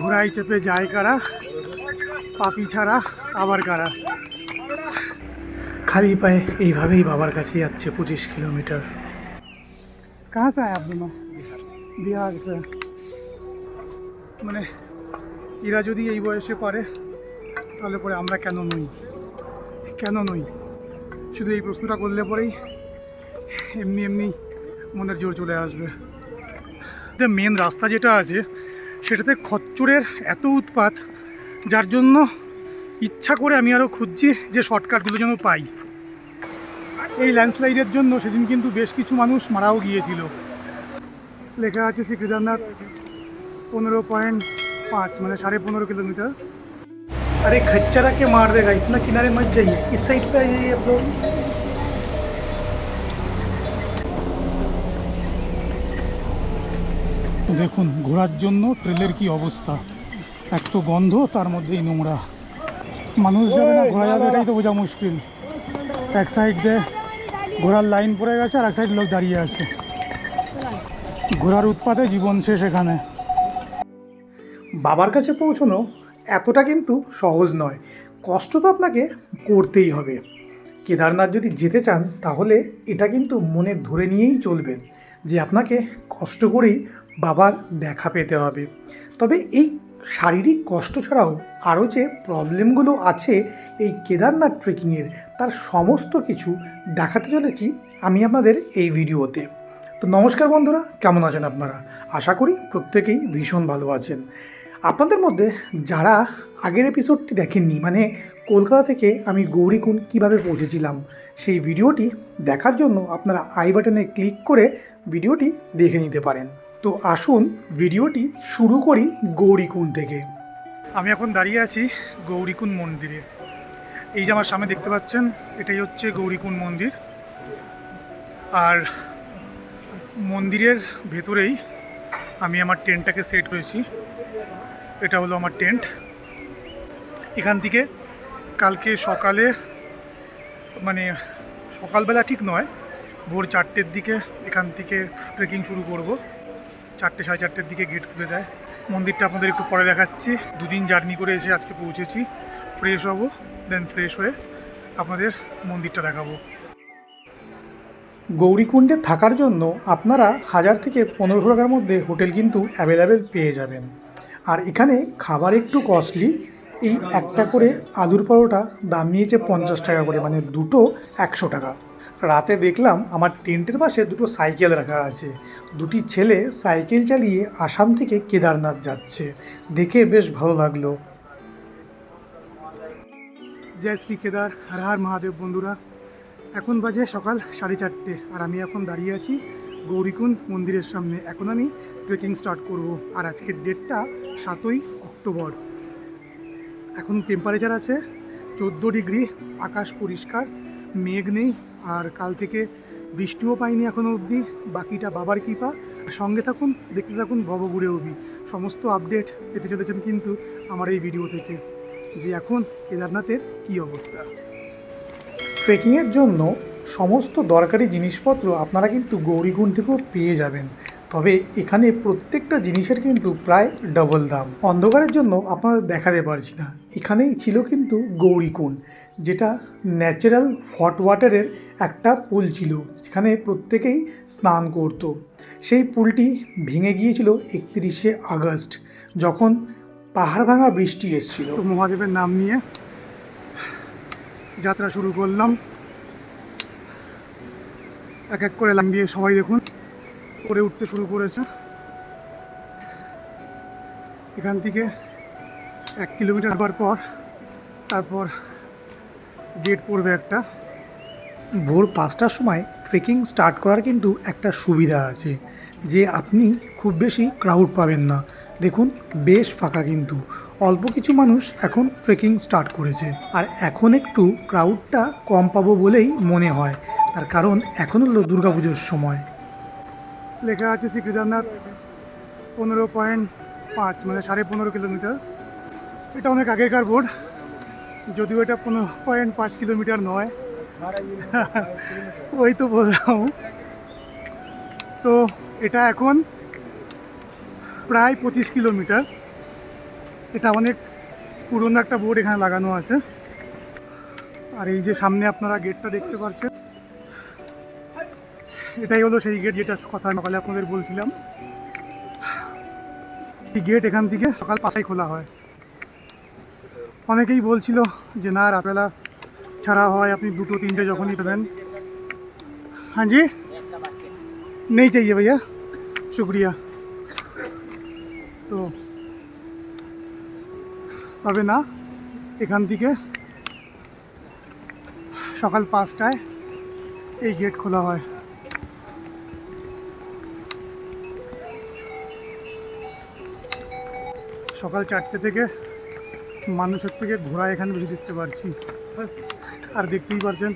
ঘোড়ায় চেপে যায় কারা? পাপি ছাড়া আবার কারা? খালি পায়ে এইভাবেই বাবার কাছে যাচ্ছে পঁচিশ কিলোমিটার। কাহা সে আয়ে আপ দোনো বিহার সে মানে এরা যদি এই বয়সে পারে তাহলে পরে আমরা কেন নই? কেন নই? শুধু এই প্রশ্নটা করলে পরেই এমনি এমনি মনের জোর চলে আসবে যে মেন রাস্তা যেটা আছে সেটাতে খচ্চরের এত উৎপাত যার জন্য ইচ্ছা করে আমি আরও খুঁজছি যে শর্টকাটগুলো যেন পাই এই ল্যান্ডস্লাইডের জন্য সেদিন কিন্তু বেশ কিছু মানুষ মারাও গিয়েছিল লেখা আছে শ্রী কেদারনাথ পনেরো পয়েন্ট पाँच মানে সাড়ে পনেরো किलोमीटर अरे खच्चरा के मार देगा इतना किनारे मत जाइए इस साइड पे आ जाइए आप लोग দেখুন, ঘোরার জন্য ট্রেলের কি অবস্থা। এক তো গন্ধ, তার মধ্যেই নোংরা। মানুষ যাবে না, ঘোরা যাবে, এটাই তো বোঝা মুশকিল। এক সাইড দিয়ে ঘোরার লাইন পড়ে গেছে আর এক সাইড লোক দাঁড়িয়ে আছে। ঘোরার উৎপাতে জীবন শেষ এখানে। বাবার কাছে পৌঁছানো এতটা কিন্তু সহজ নয়। কষ্ট তো আপনাকে করতেই হবে। কেদারনাথ যদি যেতে চান, তাহলে এটা কিন্তু মনে ধরে নিয়েই চলবেন যে আপনাকে কষ্ট করেই বাবার দেখা পেতে হবে। তবে এই শারীরিক কষ্ট ছাড়াও আরও যে প্রবলেমগুলো আছে, এই কেদারনাথ ট্রেকিংয়ের, তার সমস্ত কিছু দেখাতে চলেছি আমি আপনাদের এই ভিডিওতে। তো নমস্কার বন্ধুরা, কেমন আছেন আপনারা? আশা করি প্রত্যেকেই ভীষণ ভালো আছেন। আপনাদের মধ্যে যারা আগের এপিসোডটি দেখেননি মানে কলকাতা থেকে আমি গৌরীকুণ কীভাবে পৌঁছেছিলাম, সেই ভিডিওটি দেখার জন্য আপনারা আই বাটনে ক্লিক করে ভিডিওটি দেখে নিতে পারেন। তো আসুন ভিডিওটি শুরু করি গৌরীকুণ্ড থেকে। আমি এখন দাঁড়িয়ে আছি গৌরীকুণ্ড মন্দিরে। এই যে আমার সামনে দেখতে পাচ্ছেন, এটাই হচ্ছে গৌরীকুণ্ড মন্দির। আর মন্দিরের ভেতরেই আমি আমার টেন্টটাকে সেট করেছি। এটা হলো আমার টেন্ট। এখান থেকে কালকে সকালে মানে সকালবেলা ঠিক নয়, ভোর চারটের দিকে এখান থেকে ট্রেকিং শুরু করব। চারটে সাড়ে চারটের দিকে গেট খুলে দেয়। মন্দিরটা আপনাদের একটু পরে দেখাচ্ছি। দুদিন জার্নি করে এসে আজকে পৌঁছেছি। ফ্রেশ হব দেন ফ্রেশ হয়ে আপনাদের মন্দিরটা দেখাবো। গৌরীকুণ্ডে থাকার জন্য আপনারা হাজার থেকে পনেরোশো টাকার মধ্যে হোটেল কিন্তু অ্যাভেলেবেল পেয়ে যাবেন। আর এখানে খাবার একটু কস্টলি এই একটা করে আলুর পরোটা দাম নিয়েছে পঞ্চাশ টাকা করে মানে দুটো একশো টাকা। রাতে দেখলাম আমার টেন্টের পাশে দুটো সাইকেল রাখা আছে। দুটি ছেলে সাইকেল চালিয়ে আসাম থেকে কেদারনাথ যাচ্ছে। দেখে বেশ ভালো লাগল। জয় শ্রী কেদার, হর হর মহাদেব বন্ধুরা। এখন বাজে সকাল সাড়ে চারটে আর আমি এখন দাঁড়িয়ে আছি গৌরীকুণ্ড মন্দিরের সামনে। এখন আমি ট্রেকিং স্টার্ট করব আর আজকের ডেটটা সাতই অক্টোবর। এখন টেম্পারেচার আছে, চোদ্দ ডিগ্রি, আকাশ পরিষ্কার, মেঘ নেই আর কাল থেকে বৃষ্টিও পাইনি এখনও অবধি, বাকিটা বাবার কৃপা। সঙ্গে থাকুন, দেখতে থাকুন ভবঘুরে অবধি সমস্ত আপডেট পেতে চলেছেন কিন্তু আমার এই ভিডিও থেকে। যে এখন কেদারনাথের কি অবস্থা? ট্রেকিংয়ের জন্য সমস্ত দরকারি জিনিসপত্র আপনারা কিন্তু গৌরীকুণ্ড থেকেও পেয়ে যাবেন। তবে এখানে প্রত্যেকটা জিনিসের কিন্তু প্রায় ডবল দাম। অন্ধকারের জন্য আপনাদের দেখাতে পারছি না। এখানেই ছিল কিন্তু গৌরীকুণ্ড যেটা ন্যাচারাল ফট ওয়াটারের একটা পুল ছিল, যেখানে প্রত্যেকেই স্নান করত। সেই পুলটি ভেঙে গিয়েছিল একত্রিশে আগস্ট, যখন পাহাড় ভাঙা বৃষ্টি এসেছিল। মহাদেবের নাম নিয়ে যাত্রা শুরু করলাম। এক এক করে লাম দিয়ে সবাই দেখুন। করে উঠতে শুরু করেছে। এখান থেকে এক কিলোমিটার যাবার পর, তারপর গেট পড়বে একটা। ভোর পাঁচটার সময় ট্রেকিং স্টার্ট করার কিন্তু একটা সুবিধা আছে, যে আপনি খুব বেশি ক্রাউড পাবেন না। দেখুন, বেশ ফাঁকা কিন্তু। অল্প কিছু মানুষ এখন ট্রেকিং স্টার্ট করেছে। আর এখন একটু ক্রাউডটা কম পাবো বলেই মনে হয়। তার কারণ এখন হলো দুর্গাপুজোর সময়। লেখা আছে শ্রী কেদারনাথ, পনেরো পয়েন্ট পাঁচ মানে সাড়ে পনেরো কিলোমিটার। এটা অনেক আগেকার বোর্ড, যদিও এটা পনেরো পয়েন্ট পাঁচ কিলোমিটার নয়। ওই তো বললাম। তো এটা এখন প্রায় পঁচিশ কিলোমিটার। এটা অনেক পুরনো একটা বোর্ড এখানে লাগানো আছে। আর এই যে সামনে আপনারা গেটটা দেখতে পাচ্ছেন এটাই হলো সেই গেট যেটা কথা সকালে আপনাদের বলছিলাম। এই গেট এখান থেকে সকাল পাঁচটাই খোলা হয়। অনেকেই বলছিল যে, না রাতবেলা ছাড়া হয়, আপনি দুটো, তিনটে যখনই দেবেন হ্যাঁ জি নেই চাইয়ে ভাইয়া। শুক্রিয়া। তো, তবে না, এখান থেকে সকাল পাঁচটায় এই গেট খোলা হয়। সকাল চারটে থেকে মানুষের থেকে ঘোড়া এখানে বেশি দেখতে পারছি। আর দেখতেই পারছেন,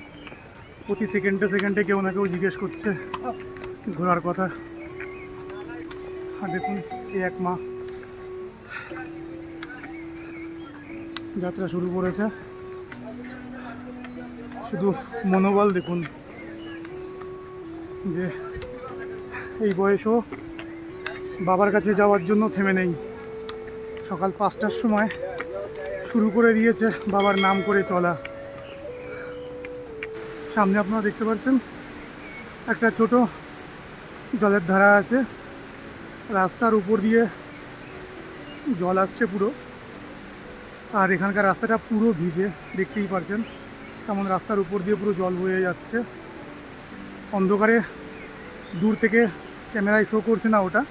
প্রতি সেকেন্ডে সেকেন্ডে কেউ না কেউ জিজ্ঞেস করছে ঘোরার কথা। আর দেখুন এই এক মা। যাত্রা শুরু করেছে। শুধু মনোবল দেখুন যে এই বয়সও বাবার কাছে যাওয়ার জন্য থেমে নেই। সকাল পাঁচটার সময় শুরু করে দিয়েছে বাবার নাম করে চলা। সামনে আপনারা দেখতে পাচ্ছেন, একটা ছোট জলের ধারা আছে। রাস্তার উপর দিয়ে জল আসছে পুরো। আর এখানকার রাস্তাটা পুরো ভিজে, দেখতেই পারছেন। তেমন রাস্তার উপর দিয়ে পুরো জল বয়ে যাচ্ছে। অন্ধকারে দূর থেকে ক্যামেরায় শো করছে না ওটা।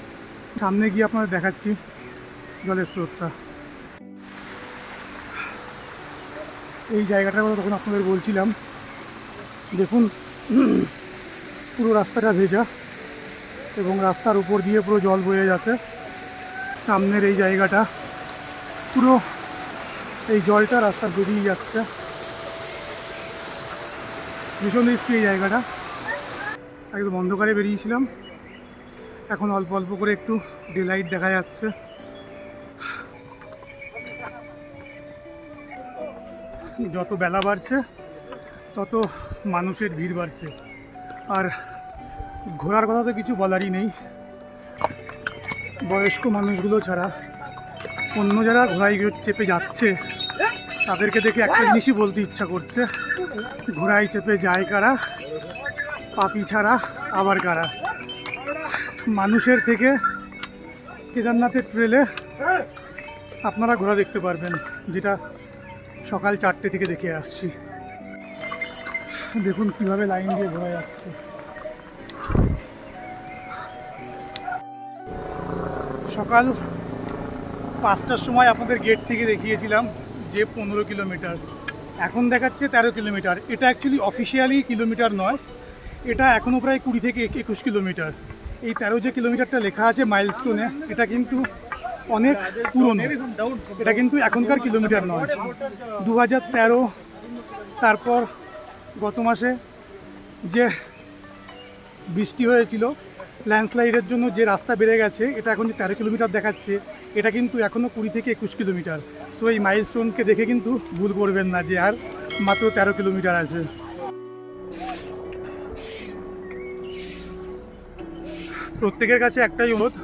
সামনে গিয়ে আপনারা দেখাচ্ছি। জলের স্রোতটা। এই জায়গাটার কথা তখন আপনাদের বলছিলাম। দেখুন, পুরো রাস্তাটা ভেজা এবং রাস্তার উপর দিয়ে পুরো জল বয়ে যাচ্ছে। সামনের এই জায়গাটা পুরো এই জলটা রাস্তা বেরিয়ে যাচ্ছে। ভীষণ রিস্কি এই জায়গাটা। একদম অন্ধকারে বেরিয়েছিলাম। এখন অল্প অল্প করে একটু ডেলাইট দেখা যাচ্ছে। যত বেলা বাড়ছে, তত মানুষের ভিড় বাড়ছে। আর ঘোরার কথা তো কিছু বলারই নেই। বয়স্ক মানুষগুলো ছাড়া অন্য যারা ঘোড়ায় চেপে যাচ্ছে, তাদেরকে দেখে একটা জিনিসই বলতে ইচ্ছা করছে, ঘোড়ায় চেপে যায় কারা, পাপি ছাড়া আবার কারা? মানুষের থেকে কেদারনাথের ট্রেলে আপনারা ঘোড়া দেখতে পারবেন, যেটা সকাল চারটে থেকে দেখে আসছি। দেখুন কীভাবে লাইন দিয়ে ঘোরা যাচ্ছে। সকাল পাঁচটার সময় আপনাদের গেট থেকে দেখিয়েছিলাম যে পনেরো কিলোমিটার। এখন দেখাচ্ছে তেরো কিলোমিটার। এটা অ্যাকচুয়ালি অফিসিয়ালি কিলোমিটার নয়। এটা এখনও প্রায় কুড়ি থেকে এক- একুশ কিলোমিটার। এই তেরো যে কিলোমিটারটা লেখা আছে মাইলস্টোনে এটা কিন্তু অনেক পুরনো। এটা কিন্তু এখনকার কিলোমিটার নয়। দু হাজার তেরো তারপর গত মাসে যে বৃষ্টি হয়েছিল ল্যান্ডস্লাইডের জন্য যে রাস্তা বেড়ে গেছে, এটা এখন যে তেরো কিলোমিটার দেখাচ্ছে, এটা কিন্তু এখনও কুড়ি থেকে একুশ কিলোমিটার। সো এই মাইলস্টোনকে দেখে কিন্তু ভুল করবেন না যে আর মাত্র তেরো কিলোমিটার আছে। প্রত্যেকের কাছে একটাই অনুরোধ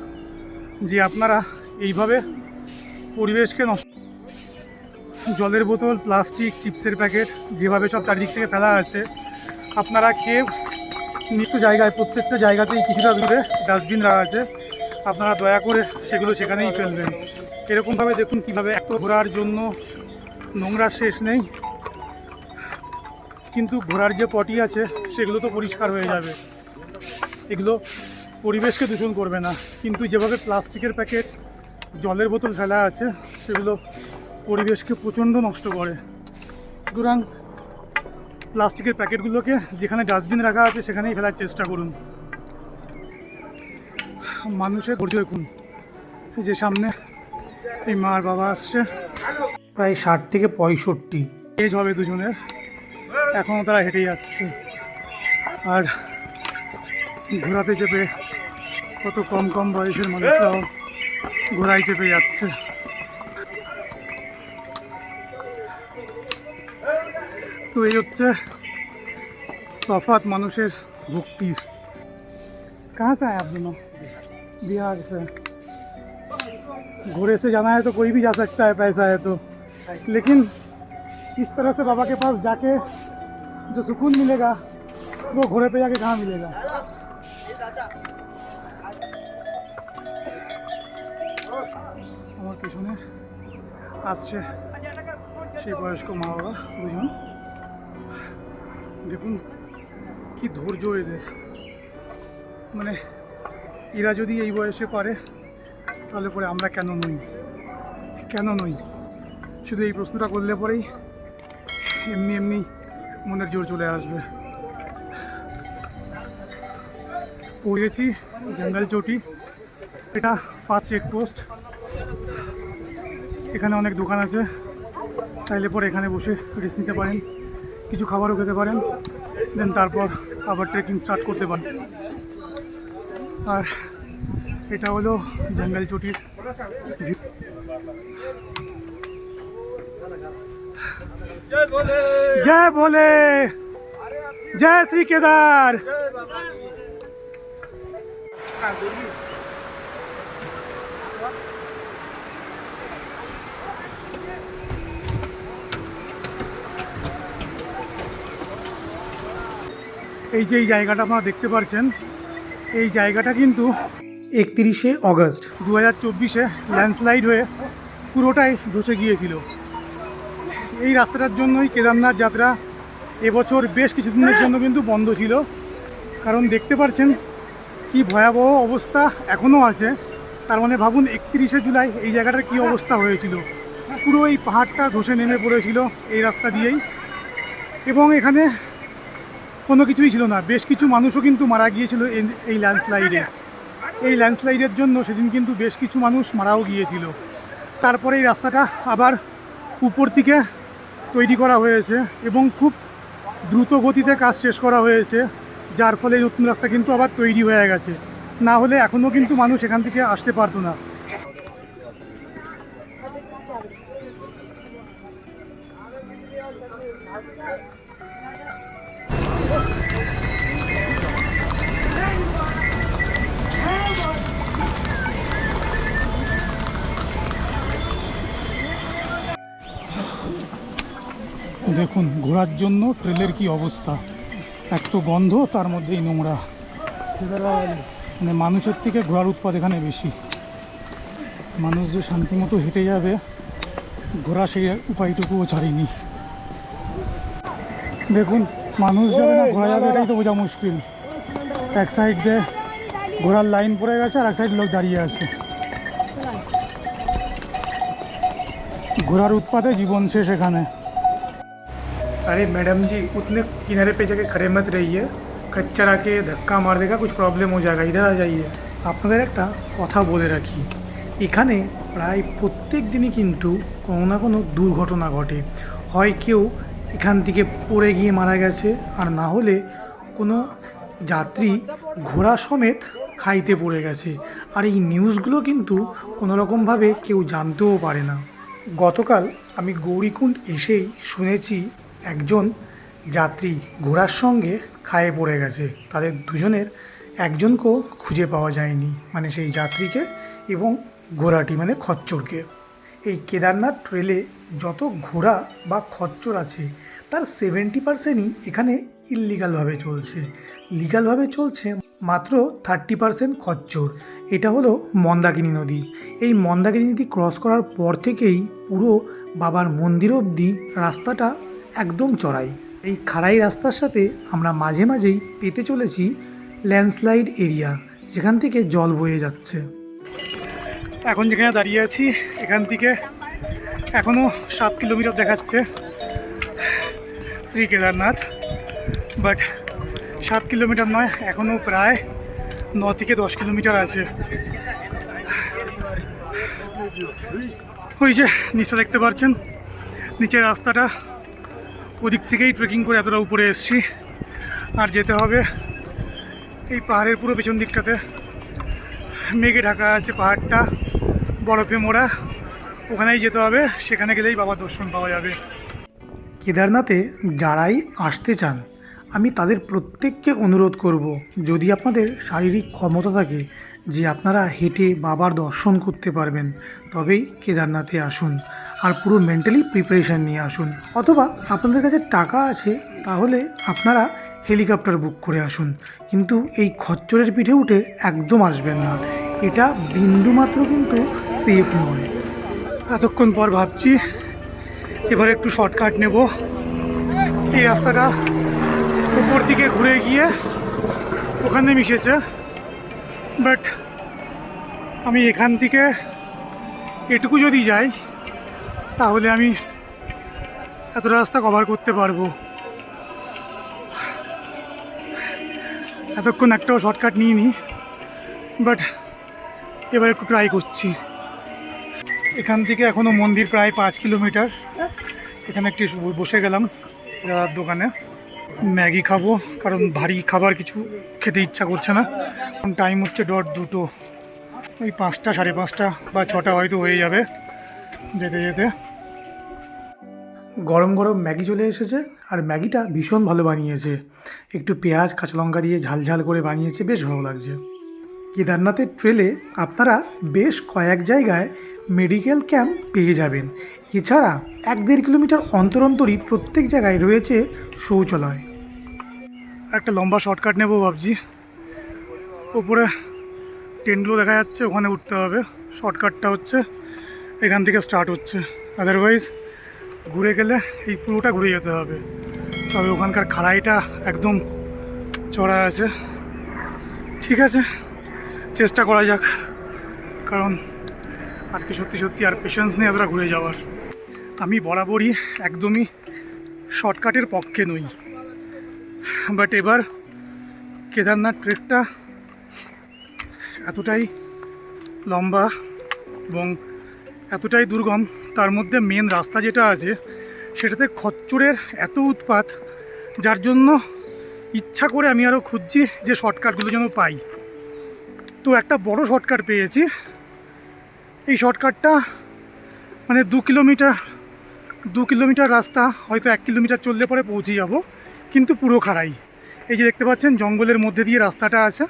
যে আপনারা এইভাবে পরিবেশকে নষ্ট জলের বোতল, প্লাস্টিক, চিপসের প্যাকেট, যেভাবে সব চারিদিক থেকে ফেলা আছে। আপনারা খেয়ে নির্দিষ্ট জায়গায়, প্রত্যেকটা জায়গাতেই কিছুটা দূরে ডাস্টবিন রাখা আছে। আপনারা দয়া করে সেগুলো সেখানেই ফেলবেন। এরকমভাবে দেখুন কীভাবে এত ঘোরার জন্য নোংরা শেষ নেই। কিন্তু ঘোরার যে পটি আছে, সেগুলো তো পরিষ্কার হয়ে যাবে। এগুলো পরিবেশকে দূষণ করবে না। কিন্তু যেভাবে প্লাস্টিকের প্যাকেট জলের বোতল ফেলা আছে, সেগুলো পরিবেশকে প্রচণ্ড নষ্ট করে। সুতরাং প্লাস্টিকের প্যাকেটগুলোকে যেখানে ডাস্টবিন রাখা আছে, সেখানেই ফেলার চেষ্টা করুন। মানুষের ধৈর্য এই যে সামনে এই মার বাবা আসছে। প্রায় ষাট থেকে পঁয়ষট্টি। এজ হবে দুজনের। এখনও তারা হেঁটে যাচ্ছে। আর ঘোরাতে চেপে কত কম কম বয়সের মানুষরাও ঘোড়ায় চেপে যাচ্ছে তো এই হচ্ছে তফাৎ মানুষের ভক্তির कहाँ से आए आप दोनों बिहार से घोड़े से जाना है तो कोई भी जा सकता है पैसा है तो लेकिन इस तरह से बाबा के पास जाके जो सुकून मिलेगा वो घोड़े पे जाके कहाँ मिलेगा আসছে সেই বয়স্ক মা বাবা দুজন। দেখুন কি ধৈর্য এদের। মানে এরা যদি এই বয়সে পারে, তাহলে পরে আমরা কেন নই? কেন নই? শুধু এই প্রশ্নটা করলে পরেই এমনি এমনি মনের জোর চলে আসবে। পড়েছি জঙ্গল চটি। এটা ফার্স্ট চেকপোস্ট এখানে অনেক দোকান আছে। চাইলে পরে এখানে বসে রেস্ট নিতে পারেন, কিছু খাবারও খেতে পারেন দেন তারপর আবার ট্রেকিং স্টার্ট করতে পারেন আর এটা হলো জঙ্গল চটির। জয় ভোলে! জয় শ্রী কেদার! এই যে এই জায়গাটা আপনারা দেখতে পাচ্ছেন এই জায়গাটা কিন্তু একত্রিশে অগস্ট দু হাজার চব্বিশে ল্যান্ডস্লাইড হয়ে পুরোটাই ধসে গিয়েছিল। এই রাস্তাটার জন্যই কেদারনাথ যাত্রা এবছর বেশ কিছুদিনের জন্য কিন্তু বন্ধ ছিল। কারণ দেখতে পাচ্ছেন কি ভয়াবহ অবস্থা এখনও আছে। তার মানে ভাবুন একত্রিশে জুলাই এই জায়গাটার কি অবস্থা হয়েছিল। পুরো এই পাহাড়টা ধসে নেমে পড়েছিল এই রাস্তা দিয়েই। এবং এখানে কোনো কিছুই ছিল না। বেশ কিছু মানুষও কিন্তু মারা গিয়েছিল এই- ল্যান্ডস্লাইডে এই ল্যান্ডস্লাইডের জন্য সেদিন কিন্তু বেশ কিছু মানুষ মারাও গিয়েছিল। তারপরে এই রাস্তাটা আবার উপর থেকে তৈরি করা হয়েছে এবং খুব দ্রুত গতিতে কাজ শেষ করা হয়েছে, যার ফলে নতুন রাস্তা কিন্তু আবার তৈরি হয়ে গেছে। না হলে এখনও কিন্তু মানুষ এখান থেকে আসতে পারতো না। দেখুন, ঘোরার জন্য ট্রেলের কি অবস্থা? এক তো গন্ধ, তার মধ্যেই নোংরা। মানে মানুষের থেকে ঘোরার উৎপাদ এখানে বেশি। মানুষ যে শান্তিমতো হেঁটে যাবে ঘোরা সেই উপায়টুকুও ছাড়িনি। দেখুন, মানুষ যাবে না ঘোরা যাবে, এটাই তো বোঝা মুশকিল। এক সাইড দিয়ে ঘোড়ার লাইন পড়ে গেছে, আর এক সাইড লোক দাঁড়িয়ে আছে। ঘোরার উৎপাদে জীবন শেষ এখানে। अरे मैडम जी उतने किनारे पे जाके खड़े मत रहिए कच्चर आके धक्का मार देगा कुछ प्रॉब्लम हो जाएगा इधर आ जाइए আপনাদের একটা কথা বলে রাখি এখানে প্রায় প্রত্যেক দিনই কিন্তু কোনো না কোনো দুর্ঘটনা ঘটে হয় কেউ এখান থেকে পড়ে গিয়ে মারা গেছে আর না হলে কোনো যাত্রী ঘোড়া সমেত খাইতে পড়ে গেছে আর এই নিউজগুলো কিন্তু কোনো রকমভাবে কেউ জানতেও পারে না গতকাল আমি গৌরীকুণ্ড এসেই শুনেছি একজন যাত্রী ঘোড়ার সঙ্গে খায়ে পড়ে গেছে। তাদের দুজনের একজনকেও খুঁজে পাওয়া যায়নি মানে সেই যাত্রীকে এবং ঘোড়াটি মানে খচ্চরকে। এই কেদারনাথ ট্রেলে যত ঘোড়া বা খচ্চর আছে, তার সেভেন্টি পার্সেন্টই এখানে ইললিগালভাবে চলছে। লিগালভাবে চলছে মাত্র থার্টি পার্সেন্ট খচ্চর। এটা হলো মন্দাকিনী নদী। এই মন্দাকিনী নদী ক্রস করার পর থেকেই পুরো বাবার মন্দির অবধি রাস্তাটা একদম চড়াই। এই খাড়াই রাস্তার সাথে আমরা মাঝে মাঝেই পেতে চলেছি ল্যান্ডস্লাইড এরিয়া, যেখান থেকে জল বয়ে যাচ্ছে। এখন যেখানে দাঁড়িয়ে আছি, এখান থেকে এখনও সাত কিলোমিটার দেখাচ্ছে শ্রী কেদারনাথ। বাট সাত কিলোমিটার নয় এখনও প্রায় ন থেকে দশ কিলোমিটার আছে। ওই যে নিচে দেখতে পাচ্ছেন, নিচের রাস্তাটা ওদিক থেকেই ট্রেকিং করে এতটা উপরে এসছি। আর যেতে হবে এই পাহাড়ের পুরো পেছন দিকটাতে। মেঘে ঢাকা আছে পাহাড়টা, বরফে মোড়া। ওখানেই যেতে হবে, সেখানে গেলেই বাবার দর্শন পাওয়া যাবে। কেদারনাথে যারাই আসতে চান, আমি তাদের প্রত্যেককে অনুরোধ করব, যদি আপনাদের শারীরিক ক্ষমতা থাকে, যে আপনারা হেঁটে বাবার দর্শন করতে পারবেন, তবেই কেদারনাথে আসুন। আর পুরো মেন্টালি প্রিপারেশান নিয়ে আসুন। অথবা আপনাদের কাছে টাকা আছে, তাহলে আপনারা হেলিকপ্টার বুক করে আসুন। কিন্তু এই খচ্চরের পিঠে উঠে একদম আসবেন না। এটা বিন্দুমাত্র কিন্তু সেফ নয়। এতক্ষণ পর ভাবছি, এবার একটু শর্টকাট নেব। এই রাস্তাটা উপর দিকে ঘুরে গিয়ে ওখানে মিশেছে। বাট আমি এখান থেকে এটুকু যদি যাই তাহলে আমি এত রাস্তা কভার করতে পারব। এতক্ষণ একটাও শর্টকাট নিইনি বাট এবার একটু ট্রাই করছি। এখান থেকে এখনও মন্দির প্রায় পাঁচ কিলোমিটার। এখানে একটু বসে গেলাম দোকানে। ম্যাগি খাব, কারণ ভারী খাবার কিছু খেতে ইচ্ছা করছে না। টাইম হচ্ছে ডট দুটো। ওই পাঁচটা, সাড়ে পাঁচটা বা ছটা হয়তো হয়ে যাবে যেতে যেতে। গরম গরম ম্যাগি চলে এসেছে আর ম্যাগিটা ভীষণ ভালো বানিয়েছে। একটু পেঁয়াজ, কাঁচা লঙ্কা দিয়ে ঝাল ঝাল করে বানিয়েছে, বেশ ভালো লাগছে। কেদারনাথের ট্রেলে আপনারা বেশ কয়েক জায়গায় মেডিকেল ক্যাম্প পেয়ে যাবেন। এছাড়া এক দেড় কিলোমিটার অন্তর অন্তরই প্রত্যেক জায়গায় রয়েছে শৌচালয়। একটা লম্বা শর্টকাট নেব ভাবছি। ওপরে টেন্টগুলো দেখা যাচ্ছে, ওখানে উঠতে হবে। শর্টকাটটা হচ্ছে, এখান থেকে স্টার্ট হচ্ছে। আদারওয়াইজ ঘুরে গেলে এই পুরোটা ঘুরে যেতে হবে। তবে ওখানকার খাড়াইটা একদম চড়া আছে। ঠিক আছে, চেষ্টা করা যাক। কারণ আজকে সত্যি সত্যি আর পেশেন্স নেই এতটা ঘুরে যাওয়ার। আমি বরাবরই একদমই শর্টকাটের পক্ষে নই। বাট এবার কেদারনাথ ট্রেকটা এতটাই লম্বা এবং এতটাই দুর্গম, তার মধ্যে মেন রাস্তা যেটা আছে, সেটাতে খচ্চরের এত উৎপাত, যার জন্য ইচ্ছা করে আমি আরও খুঁজছি যে শর্টকাটগুলো যেন পাই। তো একটা বড় শর্টকাট পেয়েছি। এই শর্টকাটটা মানে দু কিলোমিটার দু কিলোমিটার রাস্তা, হয়তো এক কিলোমিটার চললে পরে পৌঁছে যাব, কিন্তু পুরো খাড়াই। এই যে দেখতে পাচ্ছেন, জঙ্গলের মধ্যে দিয়ে রাস্তাটা আছে।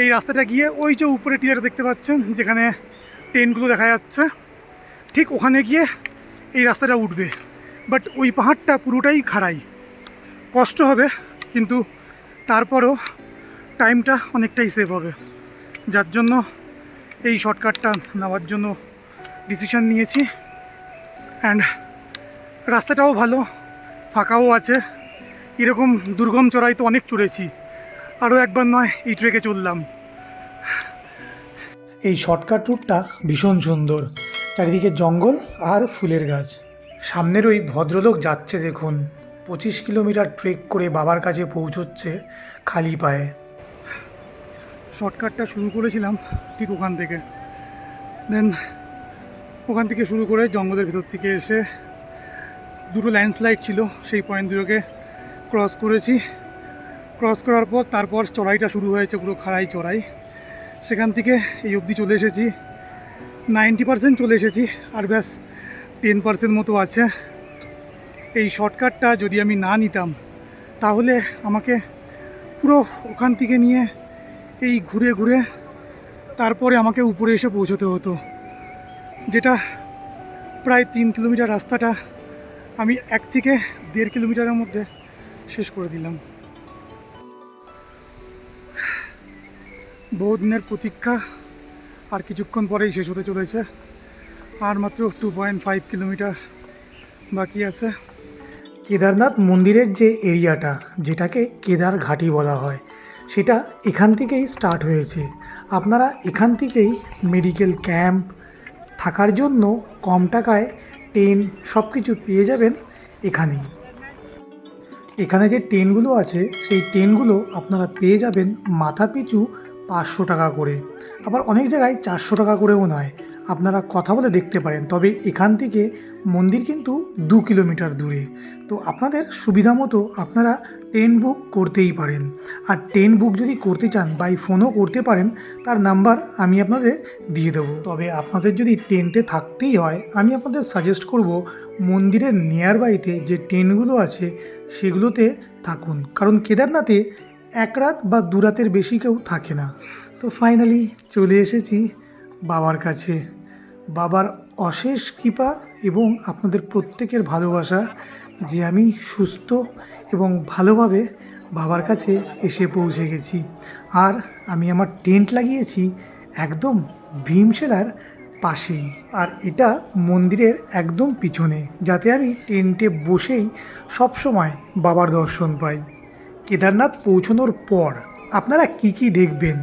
এই রাস্তাটা গিয়ে ওই যে উপরে টিয়ার দেখতে পাচ্ছেন, যেখানে ট্রেনগুলো দেখা যাচ্ছে। ঠিক ওখানে গিয়ে এই রাস্তাটা উঠবে। বাট ওই পাহাড়টা পুরোটাই খাড়াই। কষ্ট হবে, কিন্তু তারপরও টাইমটা অনেকটাই সেভ হবে। যার জন্য এই শর্টকাটটা নেওয়ার জন্য ডিসিশন নিয়েছি। অ্যান্ড রাস্তাটাও ভালো, ফাঁকাও আছে। এরকম দুর্গম চড়াই তো অনেক চড়েছি। আরও একবার নয়, এই ট্রেকে চললাম। এই শর্টকাট রুটটা ভীষণ সুন্দর। চারিদিকে জঙ্গল আর ফুলের গাছ। সামনের ওই ভদ্রলোক যাচ্ছে দেখুন। পঁচিশ কিলোমিটার ট্রেক করে বাবার কাছে পৌঁছচ্ছে খালি পায়ে। শর্টকাটটা শুরু করেছিলাম ঠিক ওখান থেকে। দেন ওখান থেকে শুরু করে জঙ্গলের ভিতর থেকে এসে দুটো ল্যান্ডস্লাইড ছিল সেই পয়েন্ট দুটোকে ক্রস করেছি। ক্রস করার পর তারপর চড়াইটা শুরু হয়েছে পুরো খাড়াই চড়াই। সেখান থেকে এই অবধি চলে এসেছি। নাইনটি পার্সেন্ট চলে এসেছি আর ব্যাস টেন পার্সেন্ট মতো আছে। এই শর্টকাটটা যদি আমি না নিতাম, তাহলে আমাকে পুরো ওখান থেকে নিয়ে এই ঘুরে ঘুরে তারপরে আমাকে উপরে এসে পৌঁছতে হতো। যেটা প্রায় তিন কিলোমিটার রাস্তাটা আমি এক থেকে দেড় কিলোমিটারের মধ্যে শেষ করে দিলাম। বহুদিনের প্রতীক্ষা আর কিছুক্ষণ পরেই শেষ হতে চলেছে। আর মাত্র টু পয়েন্ট ফাইভ কিলোমিটার বাকি আছে। কেদারনাথ মন্দিরের যে এরিয়াটা, যেটাকে কেদার ঘাটি বলা হয়, সেটা এখান থেকেই স্টার্ট হয়েছে। আপনারা এখান থেকেই মেডিকেল ক্যাম্প থাকার জন্য কম টাকায় ট্রেন সব কিছু পেয়ে যাবেন এখানেই। এখানে যে ট্রেনগুলো আছে, সেই ট্রেনগুলো আপনারা পেয়ে যাবেন মাথা পিছু পাঁচশো টাকা করে। আবার অনেক জায়গায় চারশো টাকা করেও নয়। আপনারা কথা বলে দেখতে পারেন। তবে এখান থেকে মন্দির কিন্তু দু কিলোমিটার দূরে। তো আপনাদের সুবিধা মতো আপনারা ট্রেন বুক করতেই পারেন। আর ট্রেন বুক যদি করতে চান বাই ফোনও করতে পারেন, তার নাম্বার আমি আপনাদের দিয়ে দেবো। তবে আপনাদের যদি টেন্টে থাকতেই হয়, আমি আপনাদের সাজেস্ট করব মন্দিরের নিয়ার বাইতে যে ট্রেনগুলো আছে, সেগুলোতে থাকুন। কারণ কেদারনাথে এক রাত বা দু রাতের বেশি কেউ থাকে না। তো ফাইনালি চলে এসেছি বাবার কাছে। বাবার অশেষ কৃপা এবং আপনাদের প্রত্যেকের ভালোবাসা যে আমি সুস্থ এবং ভালোভাবে বাবার কাছে এসে পৌঁছে গেছি। আর আমি আমার টেন্ট লাগিয়েছি একদম ভীমশেলার পাশেই। আর এটা মন্দিরের একদম পিছনে, যাতে আমি টেন্টে বসেই সবসময় বাবার দর্শন পাই। কেদারনাথ পৌঁছানোর পর আপনারা কি কি দেখবেন?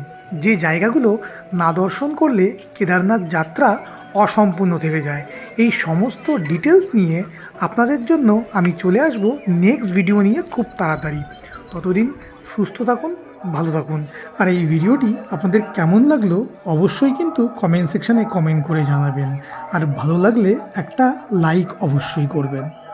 যে জায়গাগুলো না দর্শন করলে কেদারনাথ যাত্রা অসম্পূর্ণ থেকে যায়। এই সমস্ত ডিটেলস নিয়ে আপনাদের জন্য আমি চলে আসব নেক্সট ভিডিও নিয়ে খুব তাড়াতাড়ি। ততদিন সুস্থ থাকুন, ভালো থাকুন। আর এই ভিডিওটি আপনাদের কেমন লাগল অবশ্যই কিন্তু কমেন্ট সেকশানে কমেন্ট করে জানাবেন। আর ভালো লাগলে একটা লাইক অবশ্যই করবেন।